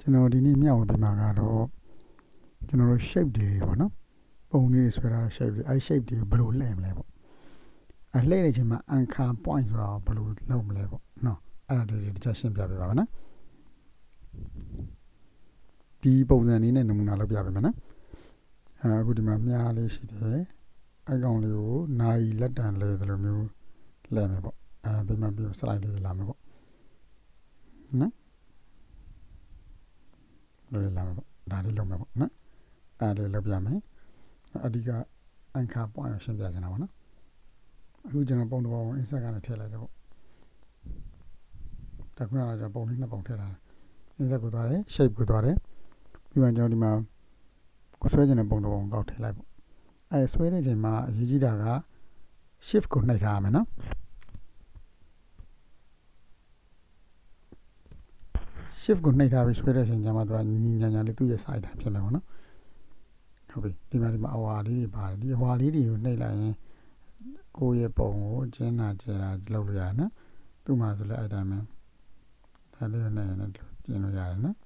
ကျွန်တော်ဒီနေ့မျှဝေပေးမှာကတော့ကျွန်တော်တို့ shape တွေပေါ့နော်ပုံလေးတွေဆွဲထားတဲ့ shape တွေအဲ shape တွေဘယ်လိုလှည့်မလဲပေါ့အဲလှည့်နေချိန်မှာ anchor point ဆိုတာကိုဘယ်လိုလုပ်မလဲပေါ့နော်အဲ့ဒါတွေတစ်ချက်ရှင်းပြပေးပါမယ်နော်ဒီပုံစံလေးနဲ့နမူနာလုပ်ပြပေးမယ်နော်အဲအခုဒီမှာမြားလေးရှိတယ်အဲကောင်လေးကိုနာယီလက်တံလဲတယ်လို့မျိုးလဲမယ်ပေါ့အဲပြီးမှပြီး slide လေးလာမယ်ပေါ့နော် လို့လာမယ်ပေါ့ဒါလေးလုပ်မယ်ပေါ့နော်အဲ့ဒါလေးလုပ်ပြမယ်အဓိက anchor point ကိုရှင်းပြချင်တာပေါ့နော်အခုကျွန်တော်ပုံတစ်ပုံ insert ကနေထည့်လိုက်တယ်ပေါ့တခုနကကျွန်တော်ပုံလေးနှစ်ပုံထည့်လာတယ် insert ကိုသွားတယ် shape ကိုသွားတယ်ပြီးမှကျွန်တော်ဒီမှာကိုဆွဲချင်တဲ့ပုံတစ်ပုံကောက်ထည့်လိုက်ပေါ့အဲဆွဲတဲ့ချိန်မှာအရေးကြီးတာက shift ကိုနှိပ်ထားရမယ်နော် shift ကိုနှိပ်ထားပြီးဆွဲတဲ့အချိန်ကျမှသူကညီညာညာလေးသူ့ရဲ့ side တိုင်းဖြစ်မယ်ပေါ့နော်ဟုတ်ပြီဒီမှာဒီမှာအဝါလေးတွေပါတယ်ဒီအဝါလေးတွေကိုနှိပ်လိုက်ရင်ကိုယ့်ရဲ့ပုံကိုကျင်းတာကျဲတာလုပ်လို့ရတယ်နော်သူ့မှာဆိုလည်းအဲ့တိုင်းပဲဒါလေးနဲ့လည်းကျင်းလို့ရတယ်နော်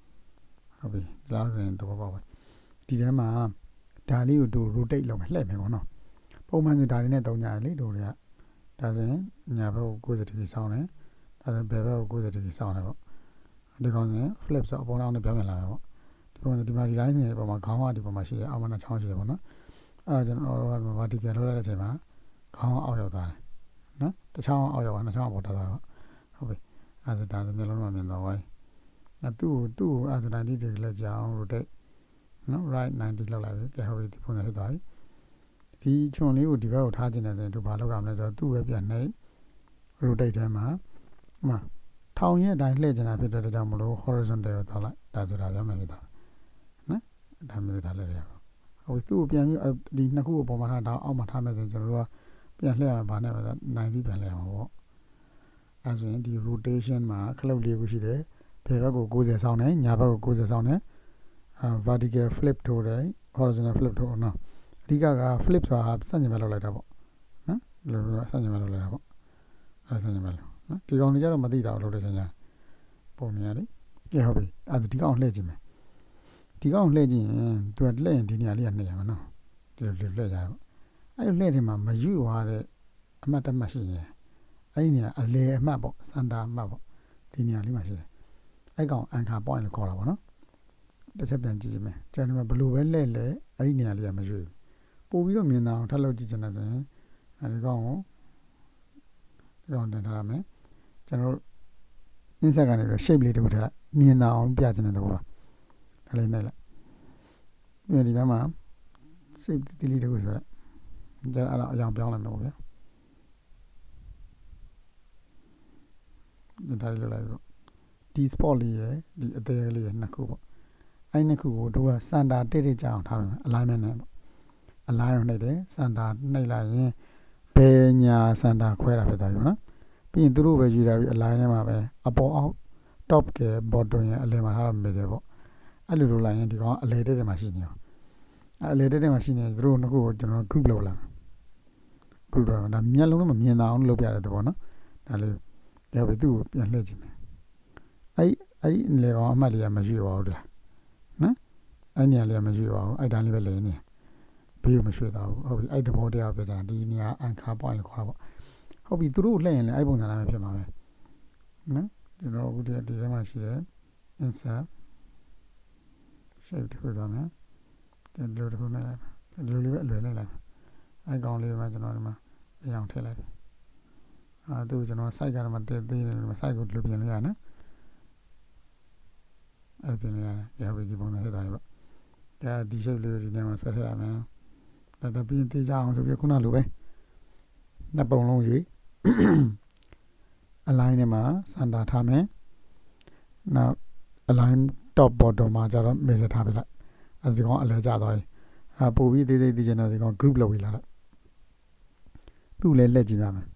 ဟုတ်ပြီဒီလောက်ဆိုရင်တော့ပေါ့ပဲဒီထဲမှာဒါလေးကိုသူ rotate လုပ်မယ်လှည့်မယ်ပေါ့နော်ပုံမှန်ဆိုဒါလေးနဲ့တုံးကြတယ်လေတို့တွေကဒါဆိုရင်ညာဘက်ကို90 degree ဆောင်းတယ်ဒါဆိုရင်ဘယ်ဘက်ကို90 degree ဆောင်းတယ်ပေါ့ ဒီကောင်က flip ဆိုအပေါ်အောင်နဲ့ပြောင်းပြန်လာတယ်ပေါ့ဒီကောင်ဒီမှာဒီ line နေပေါ်မှာခေါင်းကဒီပေါ်မှာရှိတယ်အောက်မှာချောင်းရှိတယ်ပေါ့နော်အဲဒါကျွန်တော်တို့က vertical လောက်လိုက်တဲ့အချိန်မှာခေါင်းကအောက်ရောက်သွားတယ်နော်တစ်ချောင်းအောက်ရောက်သွားနှစ်ချောင်းပေါ်သွားတာပေါ့ဟုတ်ပြီအဲဒါဒါဆိုမျိုးလုံးတော့မြင်တော့ဝိုင်းအဲသူ့ကိုသူ့ကိုအဲဒါ90 degree လက်ကြအောင် rotate နော် right 90လောက်လိုက်ပြီကဲဟုတ်ပြီဒီပုံစံဖြစ်သွားပြီဒီချွန်လေးကိုဒီဘက်ကိုထားခြင်းနဲ့ဆိုရင်သူဘာလုပ်ရမလဲဆိုတော့သူ့ပဲပြန်နှိပ် rotate ထဲမှာဟိုမှာ ထောင်ရဲ့အတိုင်းလှည့်ကျင်တာဖြစ်တဲ့အတွက်ကြောင့်မလို့ horizontal ကိုသွားလိုက်ဒါဆိုတာပြောမယ်ပြတာနော်ဒါမျိုးဒါလည်းရပါဟိုသူ့ကိုပြန်ပြီးဒီနှစ်ခုကိုပုံမှန်ထားတော့အောက်မှာထားမယ်ဆိုရင်ကျွန်တော်တို့ကပြန်လှည့်ရမှာဗာနဲ့90ပြန်လှည့်ရမှာပေါ့အဲဆိုရင်ဒီ rotation မှာ cloud လေးခုရှိတယ်ဘယ်ဘက်ကို90ဆောင်းတယ်ညာဘက်ကို90ဆောင်းတယ်အာ vertical flip ထိုးတယ် horizontal flip ထိုးနော်အဓိကက flip ဆိုတာဆန့်ကျင်ဘက်လောက်လိုက်တာပေါ့နော်ဒီလိုဆန့်ကျင်ဘက်လောက်လိုက်တာပေါ့အဲဆန့်ကျင်ဘက်လောက် နော်ဒီကောင်တွေကျတော့မသိတာလို့လို့ချင်းညာပုံမြင်ရတယ်ကဲဟုတ်ပြီအဲ့ဒါဒီကောင်လှည့်ခြင်းမယ်ဒီကောင်လှည့်ခြင်းရင်သူကလှည့်ရင်ဒီနေရာလေးကနှိပ်ရမှာနော်ဒီလိုလှည့်ကြရပေါ့အဲ့ဒီလှည့်တယ်မှာမယူသွားတဲ့အမှတ်တမှတ်ရှိရင်အဲ့ဒီနေရာအလဲအမှတ်ပေါ့စန္ဒာအမှတ်ပေါ့ဒီနေရာလေးမှာရှိတယ်အဲ့ကောင် anchor point လို့ခေါ်တာပေါ့နော်တစ်ချက်ပြန်ကြည့်ကြည့်မယ်ကျန်တယ်မှာဘယ်လိုပဲလှည့်လဲအဲ့ဒီနေရာလေးကမယူပို့ပြီးတော့မြင်တာအောင်ထပ်လုပ်ကြည့်ချင်တယ်ဆိုရင်အဲဒီကောင်ကိုဒီကောင်တင်ထားရမယ် ကျွန်တော်တို့ insert ကနေပြီး shape လေးတစ်ခုထည့်လိုက်မြင်တာအောင်ပြချင်တဲ့သဘောပါဒါလေးနဲ့လိုက်ပြီးဒီထဲမှာ shape တိလေးတစ်ခုဆိုလိုက်ဒါအဲ့ဒါအရောင်ပြောင်းလိုက်မယ်ပေါ့ဗျာဒါလေးလောက်လိုက်ပေါ့ဒီ spot လေးရယ်ဒီအသေးလေးရယ်နှစ်ခုပေါ့အဲ့နှစ်ခုကိုတို့ကစန်တာတိတ်တိတ်ကြအောင်ထားမယ် alignment နဲ့ပေါ့ align နှိပ်တယ်စန်တာနှိပ်လိုက်ရင်ဘယ်ညာစန်တာခွဲတာဖြစ်သွားပြီနော် ပြီးရင်သူတို့ပဲယူတာပြီး align ထဲမှာပဲအပေါ်အောက် top က bottom ရဲ့အလယ်မှာထားတော့မြင်တယ်ပေါ့အဲ့လိုလုပ်လိုက်ရင်ဒီကောင်အလယ်တက်တယ်မှာရှိနေအောင်အဲ့အလယ်တက်တယ်မှာရှိနေသူတို့နှစ်ခုကိုကျွန်တော် group လုပ်လာ group တော့ဒါမျက်လုံးတော့မမြင်တာအောင်လုပ်ပြတဲ့ပေါ့နော်ဒါလေးရပြီသူ့ကိုပြန်လှည့်ကြည့်မယ်အဲ့အဲ့ဒီလေကောင်အမှတ်လေးကမရှိပါဘူးလားနော်အဲ့နေရာလေးကမရှိပါဘူးအဲ့တန်းလေးပဲလဲနေဘေးကိုမရွှေ့တော့ဘူးဟုတ်ပြီအဲ့သဘောတရားပြောကြတာဒီနေရာ anchor point လို့ခေါ်တာပေါ့ ဟုတ်ပြီသူတို့လှည့်ရင်လည်းအဲ့ပုံစံတိုင်းပဲဖြစ်မှာပဲနော်ကျွန်တော်အခုဒီဒီထဲမှာရှိတယ် insert shape တစ်ခုသွားမယ်ဒီလိုတစ်ခုနဲ့လိုက်ဒီလိုလေးပဲအလွယ်လိုက်လိုက်အဲ့ကောင်လေးမှာကျွန်တော်ဒီမှာအရောင်ထည့်လိုက်အာသူကျွန်တော် site ကတော့မတည်သေးတယ်လို့ site ကိုဒီလိုပြင်လို့ရနော်အဲ့ပြင်လို့ရတယ်ရပြီဒီပုံနဲ့ထည့်ထားရပါဒါဒီ shape လေးဒီထဲမှာဆွဲထည့်ရမယ်ဒါတပြင်းသေးကြအောင်ဆိုပြီးခုနလိုပဲနှစ်ပုံလုံးရွေး align ထဲမှာစန်တာထားမယ်နောက် align top bottom မှာကျတော့ measure ထားပြလိုက်အဲဒီကောင်အလဲကျသွားပြီအပို့ပြီးသေးသေးသေးချင်တော့ဒီကောင် group လုပ်ပြီးလာလိုက်သူ့လည်းလက်ကြည့်ရမယ်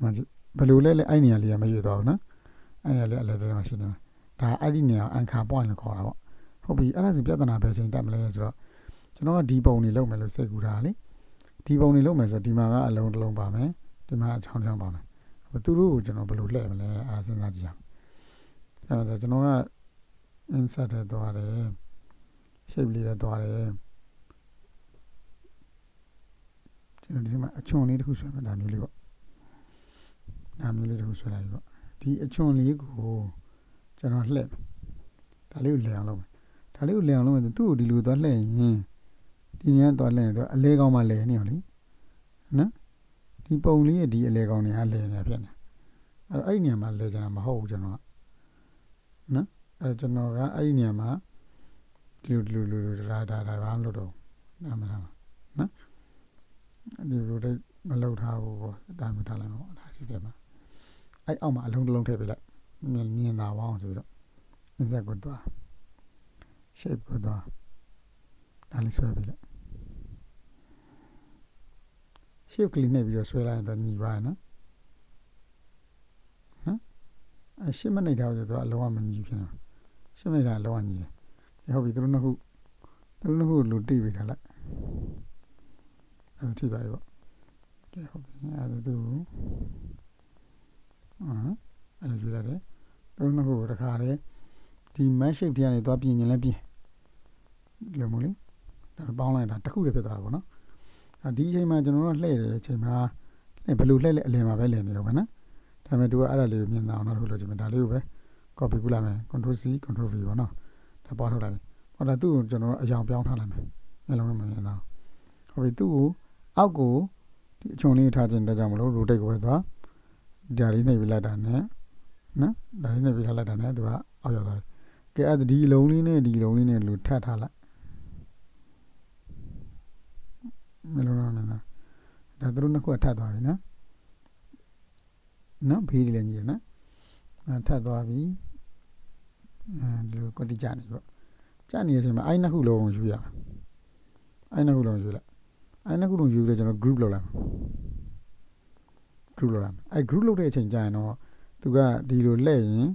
ဟိုဘယ်လိုလဲလဲအဲ့နေရာလေးကမရွေသွားဘူးနော်အဲ့နေရာလေးအလဲတဲမှာရှိနေမှာဒါအဲ့ဒီနေရာ anchor point လို့ခေါ်တာပေါ့ဟုတ်ပြီအဲ့ဒါဆိုပြဿနာပဲချိန်တက်မလဲဆိုတော့ကျွန်တော်ကဒီပုံနေလုပ်မယ်လို့စိတ်ကူတာလေဒီပုံနေလုပ်မယ်ဆိုတော့ဒီမှာကအလုံးတစ်လုံးပါမယ် ဒီမှာအချောင်းချောင်းပါမယ်သူတို့ကိုကျွန်တော်ဘယ်လိုလှည့်မလဲအားစဉ်းစားကြည့်အောင်အဲ့ဒါကျွန်တော်က insert တဲ့သွားတယ် shape လေးတဲ့သွားတယ်ကျွန်တော်ဒီမှာအချွန်လေးတစ်ခုဆွဲမှာဒါမျိုးလေးပေါ့ဒါမျိုးလေးတစ်ခုဆွဲလိုက်ပြီပေါ့ဒီအချွန်လေးကိုကျွန်တော်လှည့်ဒါလေးကိုလှည့်အောင်လုပ်မယ်ဒါလေးကိုလှည့်အောင်လုပ်မယ်သူ့ကိုဒီလိုသွားလှည့်ရင်ဒီနေရာသွားလှည့်ရင်သူအလဲကောင်းမှလဲနေအောင်လေနော် ဒီပုံလေးရဲ့ဒီအလဲကောင်းတွေကလဲနေဖြစ်နေအဲ့တော့အဲ့ဒီနေရာမှာလဲချင်တာမဟုတ်ဘူးကျွန်တော်ကနော်အဲ့တော့ကျွန်တော်ကအဲ့ဒီနေရာမှာဒီလိုဒီလိုဒီလိုဒါဒါဒါဘာမှမလုပ်တော့ဘူးနားမလားနော်ဒီလိုတိတ်မလုပ်ထားဘူးပေါ့ဒါမှထားလိုက်မှာပေါ့ဒါရှိတယ်မှာအဲ့အောက်မှာအလုံးတစ်လုံးထည့်ပေးလိုက်မြင်မြင်သာအောင်ဆိုပြီးတော့ insert ကိုသွား shape ကိုသွားဒါလေးဆွဲပေးလိုက် shape ကလေးနဲ့ပြီးတော့ဆွဲလိုက်ရင်တော့ညီပါရနော်ဟမ်အရှင်းမနေတာဆိုတော့အလုံးဝမညီဖြစ်နေရှင်းမနေတာအလုံးဝညီတယ်ဟုတ်ပြီသူတို့နှစ်ခုသူတို့နှစ်ခုလူတိပေးထားလိုက်အဲ့ဒါထိပါပြီပေါ့ကဲဟုတ်ပြီအဲ့ဒါသူအာအဲ့ဒါကြည့်ရတယ်သူတို့နှစ်ခုတခါလေဒီ mesh shape တွေကနေသွားပြင်ရင်လည်းပြင်ဒီလိုမျိုးလေဒါပေါင်းလိုက်တာတစ်ခုတည်းဖြစ်သွားတာပေါ့နော် ဒီအချိန်မှာကျွန်တော်တို့လှည့်တယ်အချိန်မှာဘယ်လိုလှည့်လဲအလယ်မှာပဲလည်နေတော့ပဲနော်ဒါပေမဲ့သူကအဲ့ဒါလေးကိုမြင်အောင်တော့လို့ချင်မယ်ဒါလေးကိုပဲ copy ကူးလိုက်မယ် control C control V ပေါ့နော်ဒါပေါ်ထုတ်လိုက်ပြီဟောဒါသူ့ကိုကျွန်တော်တို့အယောင်ပြောင်းထားလိုက်မယ်မျက်လုံးနဲ့မမြင်တော့ဟုတ်ပြီသူ့ကိုအောက်ကိုဒီအချုံလေးထားခြင်းတော့ကြောင့်မလို့ rotate ကိုပဲသွားဒါလေးနှိပ်ပြီးလိုက်တာနဲ့နော်ဒါလေးနှိပ်ပြီးထားလိုက်တာနဲ့သူကအောက်ရောက်သွားပြီကဲအဲ့ဒီအလုံးလေးနဲ့ဒီအလုံးလေးနဲ့လူထပ်ထားလိုက် မလုံးတော့နော်ဒါသူတို့နှစ်ခုထပ်သွားပြီနော်နော်ဘေးလေးလည်းညီတယ်နော်အဲထပ်သွားပြီအဲဒီလိုကွက်တိကြနေပေါ့ကြနေတဲ့အချိန်မှာအိုင်းနှစ်ခုလုံးယူရမယ်အိုင်းနှစ်ခုလုံးယူလိုက်အိုင်းနှစ်ခုလုံးယူပြီးတော့ကျွန်တော် group လုပ်လိုက် group လုပ်လိုက်အဲ group လုပ်တဲ့အချိန်ကျရင်တော့သူကဒီလိုလှည့်ရင်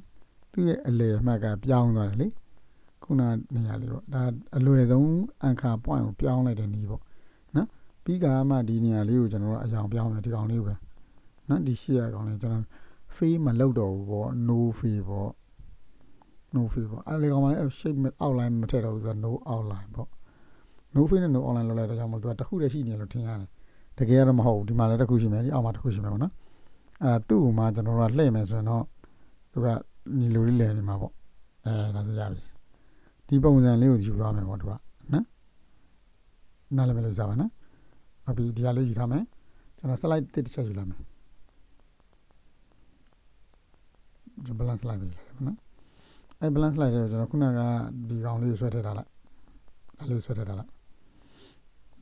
သူ့ရဲ့အလယ်အမှတ်ကပြောင်းသွားတယ်လေခုနနေရာလေးပေါ့ဒါအလွယ်ဆုံးအန်ခါ point ကိုပြောင်းလိုက်တဲ့နည်းပေါ့နော် ပြီးကမှဒီနေရာလေးကိုကျွန်တော်တို့အယောင်ပြောင်းမယ်ဒီကောင်လေးကိုပဲနော်ဒီရှေ့ရကောင်လေးကျွန်တော် fee မလောက်တော့ဘူးပေါ့ no fee ပေါ့ no fee ပေါ့အဲ့ဒီကောင်မလေး shape outline မထည့်တော့ဘူးဆိုတော့ no outline ပေါ့ no fee နဲ့ no outline လောက်လိုက်တော့ကြောင့်မလို့သူကတစ်ခုတည်းရှိနေလို့ထင်ရတယ်တကယ်ကတော့မဟုတ်ဘူးဒီမှာလည်းတစ်ခုရှိမယ်ဒီအောက်မှာတစ်ခုရှိမယ်ပေါ့နော်အဲ့ဒါသူ့ကိုမှကျွန်တော်တို့ကလှည့်မယ်ဆိုရင်တော့သူကညီလိုလေးလည်နေမှာပေါ့အဲဒါဆိုရပြီဒီပုံစံလေးကိုယူသွားမယ်ပေါ့သူကနော်နားလည်မယ်လို့စားပါနော် ဟုတ်ပြီဒီဟာလေးယူထားမယ်ကျွန်တော် slide တစ်တစ်ချက်ယူလိုက်မယ်ကျွန်တော် balance slide ပဲယူလိုက်ပါနော်အဲ balance slide ကိုကျွန်တော်ခုနကဒီကောင်လေးကိုဆွဲထည့်ထားလိုက်ဒါလေးကိုဆွဲထည့်ထားလိုက်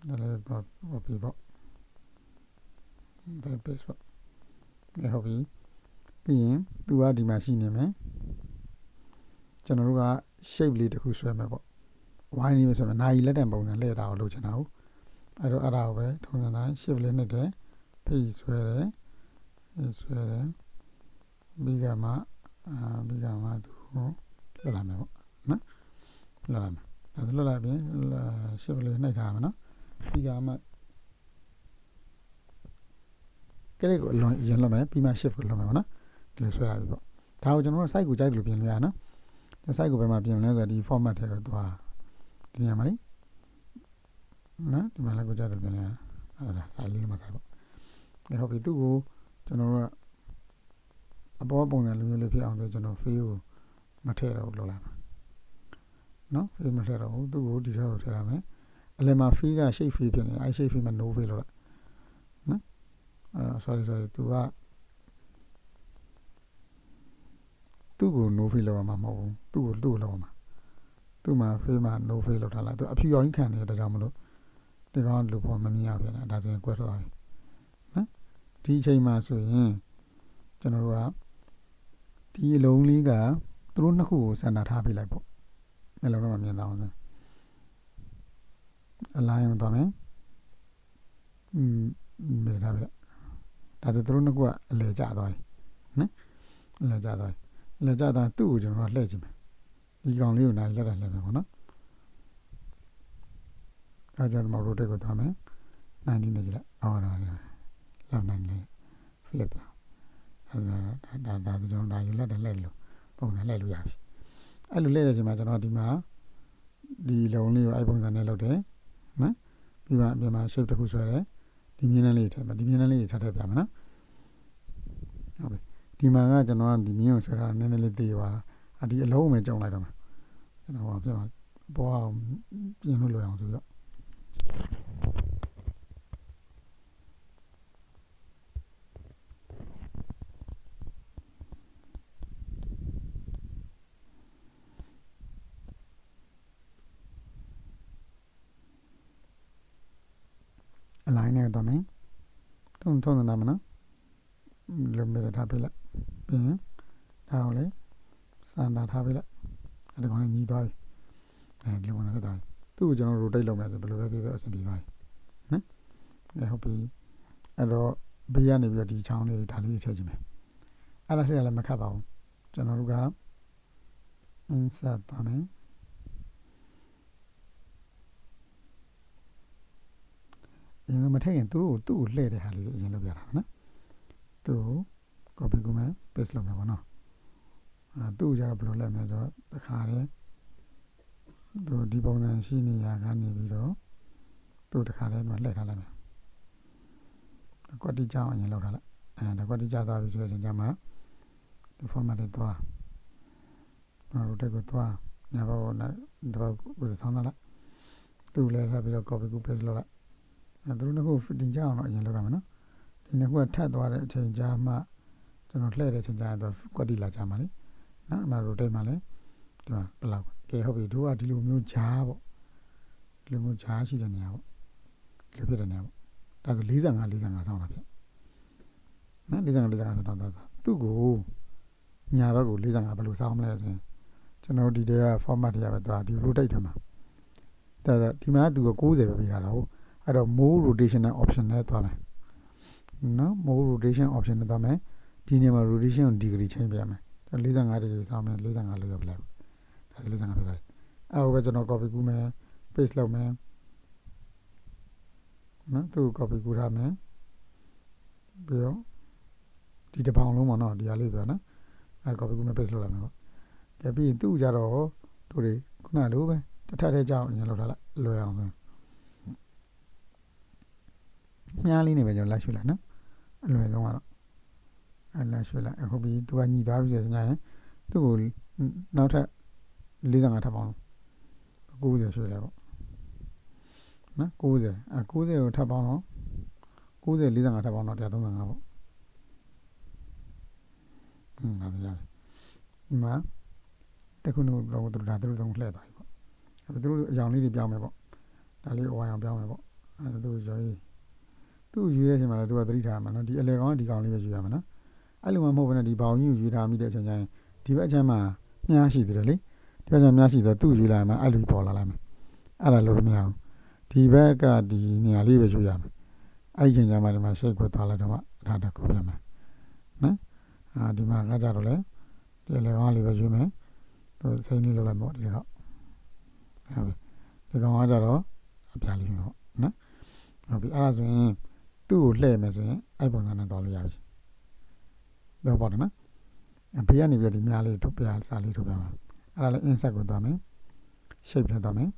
ဒါလေးတော့ဟုတ်ပြီပေါ့ဒါ base ပေါ့အဲဟုတ်ပြီပြီးရင်သူကဒီမှာရှိနေမယ်ကျွန်တော်တို့က shape လေးတစ်ခုဆွဲမယ်ပေါ့ wine လေးပဲဆွဲမယ်နာရီလက်တံပုံစံလဲတာကိုလုပ်ချင်တာဟုတ် အဲ့တော့အဲ့ဒါကိုပဲထုံစံတိုင်း shift လေးနဲ့တယ် page ဆွဲတယ်ဆွဲတယ်ပြီးကမှအာပြီးကမှသူကိုလွတ်လာမယ်ပေါ့နော်လွတ်လာမယ်ဒါဆိုလွတ်လာပြင် shift လေးနှိပ်ထားမယ်နော်ပြီးကမှကလေးကိုအလွန်ရင်လွတ်မယ်ပြီးမှ shift ကိုလွတ်မယ်ပေါ့နော်ဒီလိုဆွဲရပြီပေါ့ဒါကိုကျွန်တော်တို့ site ကိုကြိုက်တယ်လို့ပြင်လို့ရနော် site ကိုဘယ်မှာပြင်လဲဆိုတော့ဒီ format ထဲကိုသွားဒီနေရာမှာလေ နော်ဒီမှာလည်းကိုကြိုက်တယ်ပြင်လဲအဲ့ဒါ site လေးမှာ site ပေါ့ဒီဟုတ်ပြီသူ့ကိုကျွန်တော်တို့ကအပေါ်ပုံစံလိုမျိုးလေးဖြစ်အောင်ဆိုကျွန်တော် fill ကိုမထည့်တော့လောက်လိုက်ပါနော် fill မထည့်တော့ဘူးသူ့ကိုဒီထဲကိုထည့်ရမယ်အလယ်မှာ fill က shape fill ဖြစ်နေအဲ shape fill မှာ no fill လောက်လိုက်နော်အဲ sorry sorry သူကသူ့ကို no fill လောက်မှာမဟုတ်ဘူးသူ့ကိုသူ့ကိုလောက်မှာသူ့မှာ fill မှာ no fill လောက်ထားလိုက်သူအဖြူရောင်ခံနေတဲ့ကြောင့်မလို့ ဒီကောင်လူပေါ်မမြင်ရပြန်တာဒါဆိုရင်ကွဲသွားပြီနော်ဒီအချိန်မှာဆိုရင်ကျွန်တော်တို့ကဒီအလုံးလေးကသူတို့နှစ်ခုကိုစင်တာထားပေးလိုက်ပေါ့မျက်လုံးတော့မမြင်တော့ဘူးအလိုင်းအောင်သွားမယ်อืมမြေထားပြဒါဆိုသူတို့နှစ်ခုကအလဲကျသွားပြီနော်အလဲကျသွားပြီအလဲကျသွားသူ့ကိုကျွန်တော်ကလှည့်ကြည့်မယ်ဒီကောင်လေးကိုနိုင်လက်တာလှည့်မယ်ပေါ့နော် အဲကြောင့်ဒီမှာ rotate ကိုသွားမယ်90နဲ့ကြည့်လိုက်အော်ဒါလောက်နိုင်လေ flip လာအဲဒါဒါဒါကျွန်တော်ဒါယူလက်တယ်လှည့်လို့ပုံစံလှည့်လို့ရပြီအဲ့လိုလှည့်တဲ့အချိန်မှာကျွန်တော်ဒီမှာဒီလုံလေးကိုအဲ့ပုံစံနဲ့လုပ်တယ်နော်ပြီးမှအပြင်မှာ shape တစ်ခုဆွဲတယ်ဒီမြင်းနှန်းလေးတွေထည့်မှာဒီမြင်းနှန်းလေးတွေထပ်ထည့်ပြမယ်နော်ဟုတ်ပြီဒီမှာကကျွန်တော်ကဒီမြင်းကိုဆွဲတာနည်းနည်းလေးသေးသွားတာအဒီအလုံးကိုပဲကြုံလိုက်တော့မှာကျွန်တော်ဟောပြမှာပေါ်အောင်ပြင်လို့လွယ်အောင်ဆိုပြီးတော့အ လိုင်းနဲ့တော့မယ်တုံးထုံးနေတာမနော်လုံးမဲ့ထားပြလိုက်ပြီးရင်ဒါကိုလေစန်တာထားပြလိုက်အဲ့ဒါကောင်လည်းညီးသွားပြီအဲဒီလိုနဲ့ထားသူ့ကိုကျွန်တော် rotate လုပ်မယ်ဆိုဘယ်လိုပဲဖြစ်ဖြစ်အဆင်ပြေသွားပြီနော်အဲဟုတ်ပြီအဲ့တော့ဘေးကနေပြီးတော့ဒီချောင်းလေးဒါလေးထည့်ကြည့်မယ်အဲ့ဒါထည့်ရလည်းမခတ်ပါဘူးကျွန်တော်တို့က insert ပါမယ် အရင်ကမထည့်ရင်သူတို့ကိုသူ့ကိုလှည့်တဲ့ဟာလေးအရင်လုပ်ပြတာနော်သူ့ကို copy ကူမယ် paste လုပ်မယ်ပေါ့နော်အဲသူ့ကိုကျတော့ဘယ်လိုလဲမလဲဆိုတော့တစ်ခါတည်းသူဒီပုံစံရှိနေရကနေပြီးတော့သူ့တစ်ခါတည်းမှလှည့်ထားလိုက်မယ်ကွက်တီကြောင်းအရင်လောက်ထားလိုက်အဲဒါကွက်တီကြောသွားပြီဆိုရင်ကျမှဒီ format တွေသွားဟိုတက်ကိုသွားညဘောတော့တော့ကိုယ်ဆောင်းလာလိုက်သူ့လည်းဆက်ပြီးတော့ copy ကူ paste လုပ်လိုက် အဲသူတို့နှစ်ခု fitting ကြအောင်တော့အရင်လုပ်ရမယ်နော်ဒီနှစ်ခုကထပ်သွားတဲ့အချိန်ကြာမှကျွန်တော်လှည့်တဲ့အချိန်ကြာတော့ကွက်တီလာကြမှာလေနော်အမှ rotate မှာလည်းဒီမှာဘယ်လောက်ကဲဟုတ်ပြီတို့ကဒီလိုမျိုးဂျားပေါ့ဒီလိုမျိုးဂျားရှိတဲ့နေရာပေါ့ဒီလိုဖြစ်တဲ့နေရာပေါ့ဒါဆို45 45ဆောင်းတာဖြစ်နော်45 45ဆောင်းတော့သူ့ကိုညာဘက်ကို45ဘယ်လိုဆောင်းမလဲဆိုရင်ကျွန်တော်ဒီတည်းက format တွေကပဲသွားဒီ rotate ထဲမှာဒါဒီမှာသူက90ပဲပေးထားတာဟုတ် အဲ့တော့ more rotational option နဲ့သွားမယ်နော် more rotation option နဲ့သွားမယ်ဒီနေရာမှာ rotation ကို degree change ပြရမယ်45 degree ဆောင်းမယ်45လို့ရပလိုက်ဒါလေး55ဖြစ်သွားပြီအဲ့ဟိုပဲကျွန်တော် copy ကူးမယ် paste လုပ်မယ်နော်သူ copy ကူးထားမယ်ပြီးတော့ဒီတစ်ပေါင်လုံးပေါ့နော်ဒီဟာလေးပြောနော်အဲ့ copy ကူးမယ် paste လုပ်လိုက်မယ်ပေါ့ကြပြီးရင်သူ့ကြတော့တို့တွေခုနလိုပဲတစ်ထပ်ထဲကြောင်းအရင်လောက်ထားလိုက်လွယ်အောင်ဆို မြားလေးနေပဲကျွန်တော်လိုက်ရွှေ့လိုက်နော်အလွယ်ဆုံးကတော့အဲ့လိုက်ရွှေ့လိုက်အခုပြီးသူကညီသွားပြီဆိုရင်သူ့ကိုနောက်ထပ်45ထပ်ပေါင်း90ရွှေ့လိုက်ပေါ့နော်90အဲ90ကိုထပ်ပေါင်းတော့90 45ထပ်ပေါင်းတော့135ပေါ့อืมဟုတ်ပြီဒီမှာတခုနုတော့သူတို့ဒါသူတို့တော့လှည့်သွားပြီပေါ့အဲသူတို့အယောင်လေးတွေပြောင်းမယ်ပေါ့ဒါလေးအဝါအောင်ပြောင်းမယ်ပေါ့အဲသူတို့ရွေး သူ့ရွေးတဲ့အချိန်မှာလည်းသူကသတိထားမှာနော်ဒီအလေကောင်ကဒီကောင်လေးပဲရွေးရမှာနော်အဲ့လိုမှမဟုတ်ဘဲနဲ့ဒီဘောင်ကြီးကိုရွေးထားမိတဲ့အချိန်ကျရင်ဒီဘက်အချက်မှာမြားရှိသေးတယ်လေဒီဘက်ကျများရှိတော့သူ့ရွေးလိုက်မှအဲ့လိုပေါ်လာလိုက်မယ်အဲ့ဒါလို့မရဘူးဒီဘက်ကဒီနေရာလေးပဲရွေးရမယ်အဲ့ဒီချိန်ကျမှဒီမှာရှိတ်ခွက်သွားလိုက်တော့မှဒါတခုပြန်မယ်နော်အာဒီမှာကကြတော့လေဒီလေကောင်လေးပဲရွေးမယ်သူစိတ်လေးလောက်လိုက်ပေါ့ဒီတော့ဟုတ်ပြီဒီကောင်ကကြတော့အပြားလေးပေါ့နော်ဟုတ်ပြီအဲ့ဒါဆိုရင် သူ့ကိုလှည့်မယ်ဆိုရင်အဲ့ပုံစံနဲ့သွားလို့ရပြီတော့ပေါ့နော်အဖေကနေပြီးဒီမြားလေးထုတ်ပြစာလေးထုတ်ပြမှာအဲ့ဒါလည်း insert ကိုသွားမယ် shape ထဲသွားမယ်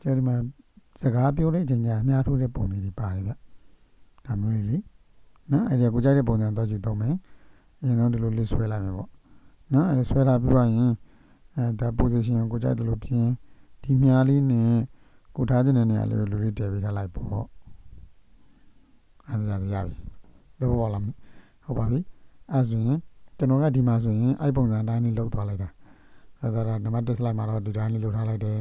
ကျဒီမှာစကားပြောတဲ့အချိန်ကျအများထိုးတဲ့ပုံလေးတွေပါတယ်ဗျဒါမျိုးလေးလေနော်အဲ့ဒီကိုကြိုက်တဲ့ပုံစံတော့ကြည့်တော့မယ်အရင်တော့ဒီလို list ဆွဲလိုက်မယ်ပေါ့နော်အဲ့ဒါဆွဲလာပြီးပါရင်အဲဒါ position ကိုကိုကြိုက်တယ်လို့ပြင်ဒီမြားလေးနဲ့ကိုထားခြင်းတဲ့နေရာလေးကိုလူလေးတည်ပေးထားလိုက်ပေါ့ အဲ့ဒါရပြီတော့ဘောလားဟုတ်ပါပြီအဲ့ဆိုရင်ကျွန်တော်ကဒီမှာဆိုရင်အဲ့ပုံစံအတိုင်းလေးလောက်သွားလိုက်တာအဲ့ဒါကနံပါတ်1 slide မှာတော့ဒီတိုင်းလေးလောက်ထားလိုက်တယ်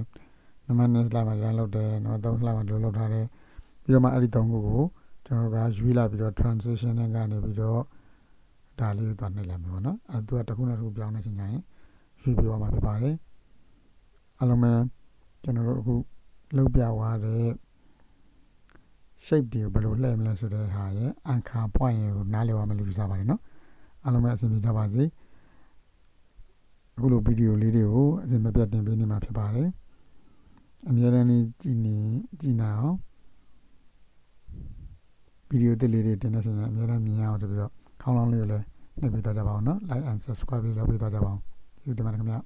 နံပါတ်2 slide မှာဒီတိုင်းလောက်တယ်နံပါတ်3 slide မှာဒီလိုလောက်ထားတယ်ပြီးတော့မှအဲ့ဒီ3ခုကိုကျွန်တော်ကရွေးလာပြီးတော့ transition နဲ့ကနေပြီးတော့ဒါလေးကိုသွားနှိပ်လိုက်မယ်ပေါ့နော်အဲ့သူကတစ်ခုနဲ့တစ်ခုပြောင်းနေချိန်ကျရင်ရွေးပြောမှာဖြစ်ပါတယ်အလုံးမဲ့ကျွန်တော်တို့အခုလောက်ပြသွားတဲ့ shape တွေကိုဘယ်လိုလှည့်မလဲဆိုတဲ့ဟာရဲ့ anchor point ကိုနားလည်ရမယ်လို့ယူဆပါတယ်နော်အားလုံးပဲအဆင်ပြေကြပါစေအခုလိုဗီဒီယိုလေးတွေကိုအစဉ်မပြတ်တင်ပေးနေမှာဖြစ်ပါတယ်အများအားလေးကြည်နေကြည်နာအောင်ဗီဒီယိုတစ်လေးတွေတင်နေစဉ်အများအားမြင်အောင်ဆိုပြီးတော့ခေါင်းလောင်းလေးကိုလည်းနှိပ်ပေးသွားကြပါအောင်နော် like and subscribe လေးလုပ်ပေးသွားကြပါအောင်ယူတယ်ပါခင်ဗျာ